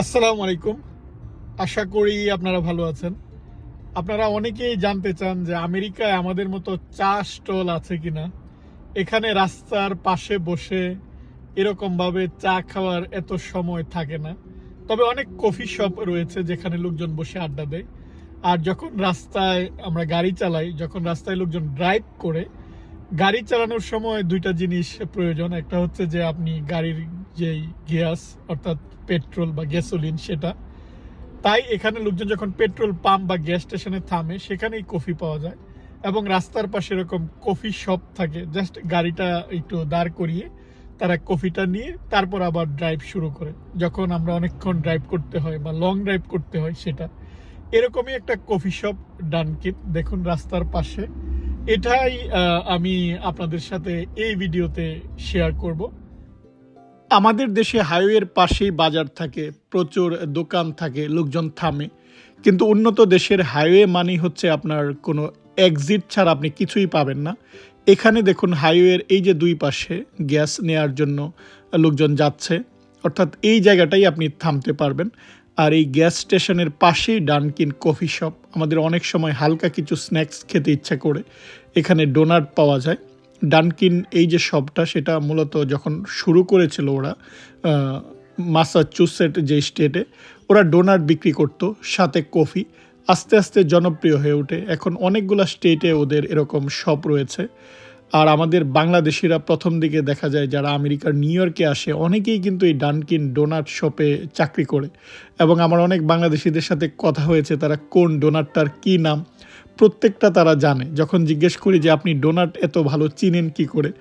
আসসালামু আলাইকুম। আশা করি আপনারা ভালো আছেন। আপনারা অনেকেই জানতে চান যে আমেরিকায় আমাদের মতো চা স্টল আছে কিনা। এখানে রাস্তার পাশে বসে এরকমভাবে চা খাওয়ার এত সময় থাকে না। তবে অনেক কফি শপ রয়েছে যেখানে লোকজন বসে আড্ডা দেয়। আর যখন রাস্তায় আমরা গাড়ি চালাই, যখন রাস্তায় লোকজন ড্রাইভ করে, গাড়ি চালানোর সময় দুইটা জিনিস প্রয়োজন। একটা হচ্ছে যে আপনি গাড়ির যেই গ্যাস অর্থাৎ পেট্রোল বা গ্যাসোলিন সেটা, তাই এখানে লোকজন যখন পেট্রোল পাম্প বা গ্যাস স্টেশনে থামে, সেখানেই কফি পাওয়া যায় এবং রাস্তার পাশে এরকম কফি শপ থাকে। জাস্ট গাড়িটা একটু দাঁড় করিয়ে তারা কফিটা নিয়ে তারপর আবার ড্রাইভ শুরু করে। যখন আমরা অনেকক্ষণ ড্রাইভ করতে হয় বা লং ড্রাইভ করতে হয় সেটা। এরকমই একটা কফি শপ ডানকিট দেখুন রাস্তার পাশে। এটাই আমি আপনাদের সাথে এই ভিডিওতে শেয়ার করব। আমাদের দেশে হাইওয়ের পাশেই বাজার থাকে, প্রচুর দোকান থাকে, লোকজন থামে। কিন্তু উন্নত দেশের হাইওয়ে মানেই হচ্ছে আপনার কোনো এক্সিট ছাড়া আপনি কিছুই পাবেন না। এখানে দেখুন হাইওয়ের এই যে দুই পাশে গ্যাস নেয়ার জন্য লোকজন যাচ্ছে, অর্থাৎ এই জায়গাটাই আপনি থামতে পারবেন। আর এই গ্যাস স্টেশনের পাশেই ডানকিন কফি শপ। আমাদের অনেক সময় হালকা কিছু স্ন্যাক্স খেতে ইচ্ছা করে এখানে ডোনাট পাওয়া যায়। ডানকিন এই যে শপটা সেটা মূলত যখন শুরু করেছিল ওরা মাসাচুসেট যে স্টেটে, ওরা ডোনাট বিক্রি করতো, সাথে কফি, আস্তে আস্তে জনপ্রিয় হয়ে ওঠে। এখন অনেকগুলো স্টেটে ওদের এরকম শপ রয়েছে। আর আমাদের বাংলাদেশিরা প্রথম দিকে দেখা যায় যারা আমেরিকার নিউ ইয়র্কে আসে, অনেকেই কিন্তু এই ডানকিন ডোনাট শপে চাকরি করে। এবং আমার অনেক বাংলাদেশিদের সাথে কথা হয়েছে, তারা কোন ডোনাটটার কী নাম প্রত্যেকটা তারা জানে। যখন জিজ্ঞেস করি যে, আপনি ডোনাট এত ভালো চিনেন কি করে?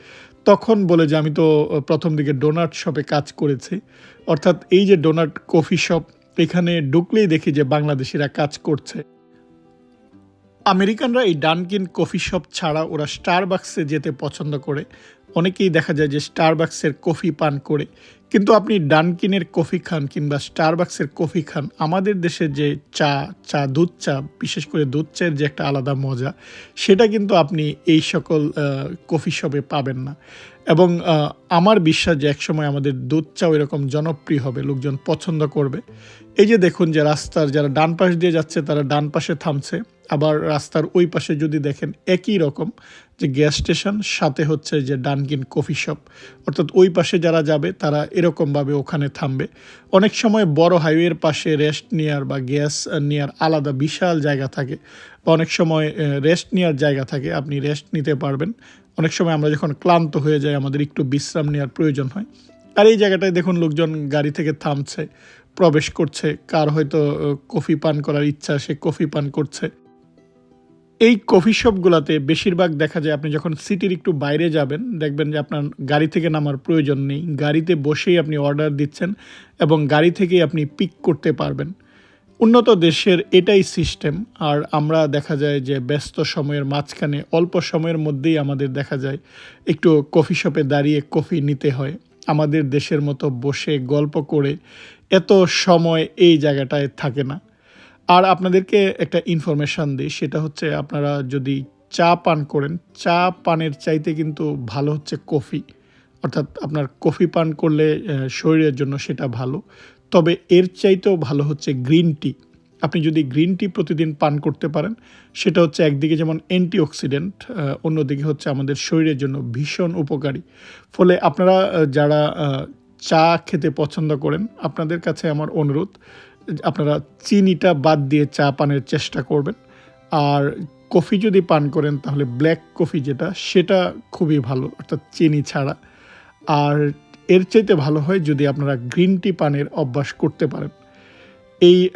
তখন বলে যে, আমি তো প্রথম দিকে ডোনাট শপে কাজ করেছি। অর্থাৎ এই যে ডোনাট কফি শপ, এখানে ঢুকলেই দেখি যে, বাংলাদেশিরা কাজ করছে। আমেরিকানরা এই ডানকিন কফি শপ ছাড়া ওরা স্টারবাক্সে যেতে পছন্দ করে। অনেকেই দেখা যায় যে স্টারবাক্সের কফি পান করে। কিন্তু আপনি ডানকিনের কফি খান কিংবা স্টারবাক্সের কফি খান, আমাদের দেশে যে চা চা দুধ চা, বিশেষ করে দুধ চায়ের যে একটা আলাদা মজা, সেটা কিন্তু আপনি এই সকল কফি শপে পাবেন না। এবং আমার বিশ্বাস যে একসময় আমাদের দুধ চাও এরকম জনপ্রিয় হবে, লোকজন পছন্দ করবে। এই যে দেখুন যে রাস্তার যারা ডান পাশ দিয়ে যাচ্ছে, তারা ডান পাশে থামছে। আবার রাস্তার ওই পাশে যদি দেখেন একই রকম যে গ্যাস স্টেশন সাথে হচ্ছে যে ডানকিন কফি শপ অর্থাৎ ওই পাশে যারা যাবে, তারা এরকমভাবে ওখানে থামবে। অনেক সময় বড় হাইওয়ের পাশে রেস্ট নেওয়ার বা গ্যাস নেওয়ার আলাদা বিশাল জায়গা থাকে বা অনেক সময় রেস্ট নেওয়ার জায়গা থাকে, আপনি রেস্ট নিতে পারবেন। অনেক সময় আমরা যখন ক্লান্ত হয়ে যাই, আমাদের একটু বিশ্রাম নেওয়ার প্রয়োজন হয়। আর এই জায়গাটায় দেখুন লোকজন গাড়ি থেকে থামছে, প্রবেশ করছে, কার হয়তো কফি পান করার ইচ্ছা, সে কফি পান করছে। এই কফি শপগুলোতে বেশিরভাগ দেখা যায় আপনি যখন সিটির একটু বাইরে যাবেন, দেখবেন যে আপনার গাড়ি থেকে নামার প্রয়োজন নেই। গাড়িতে বসেই আপনি অর্ডার দিচ্ছেন এবং গাড়ি থেকেই আপনি পিক করতে পারবেন। উন্নত দেশের এটাই সিস্টেম। আর আমরা দেখা যায় যে ব্যস্ত সময়ের মাঝখানে অল্প সময়ের মধ্যেই আমাদের দেখা যায় একটু কফি শপে দাঁড়িয়ে কফি নিতে হয়। আমাদের দেশের মতো বসে গল্প করে এত সময় এই জায়গাটায় থাকে না। আর আপনাদেরকে একটা ইনফরমেশান দিই, সেটা হচ্ছে আপনারা যদি চা পান করেন, চা পানের চাইতে কিন্তু ভালো হচ্ছে কফি। অর্থাৎ আপনার কফি পান করলে শরীরের জন্য সেটা ভালো। তবে এর চাইতেও ভালো হচ্ছে গ্রিন টি। আপনি যদি গ্রিন টি প্রতিদিন পান করতে পারেন, সেটা হচ্ছে একদিকে যেমন অ্যান্টিঅক্সিডেন্ট অন্যদিকে হচ্ছে আমাদের শরীরের জন্য ভীষণ উপকারী। ফলে আপনারা যারা চা খেতে পছন্দ করেন, আপনাদের কাছে আমার অনুরোধ আপনারা চিনিটা বাদ দিয়ে চা পানের চেষ্টা করবেন। আর কফি যদি পান করেন, তাহলে ব্ল্যাক কফি যেটা, সেটা খুবই ভালো, অর্থাৎ চিনি ছাড়া। আর এর চাইতে ভালো হয় যদি আপনারা গ্রিন টি পানের অভ্যাস করতে পারেন। এই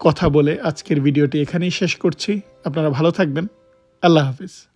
কথা বলে আজকের ভিডিওটি এখানেই শেষ করছি। আপনারা ভালো থাকবেন। আল্লাহ হাফিজ।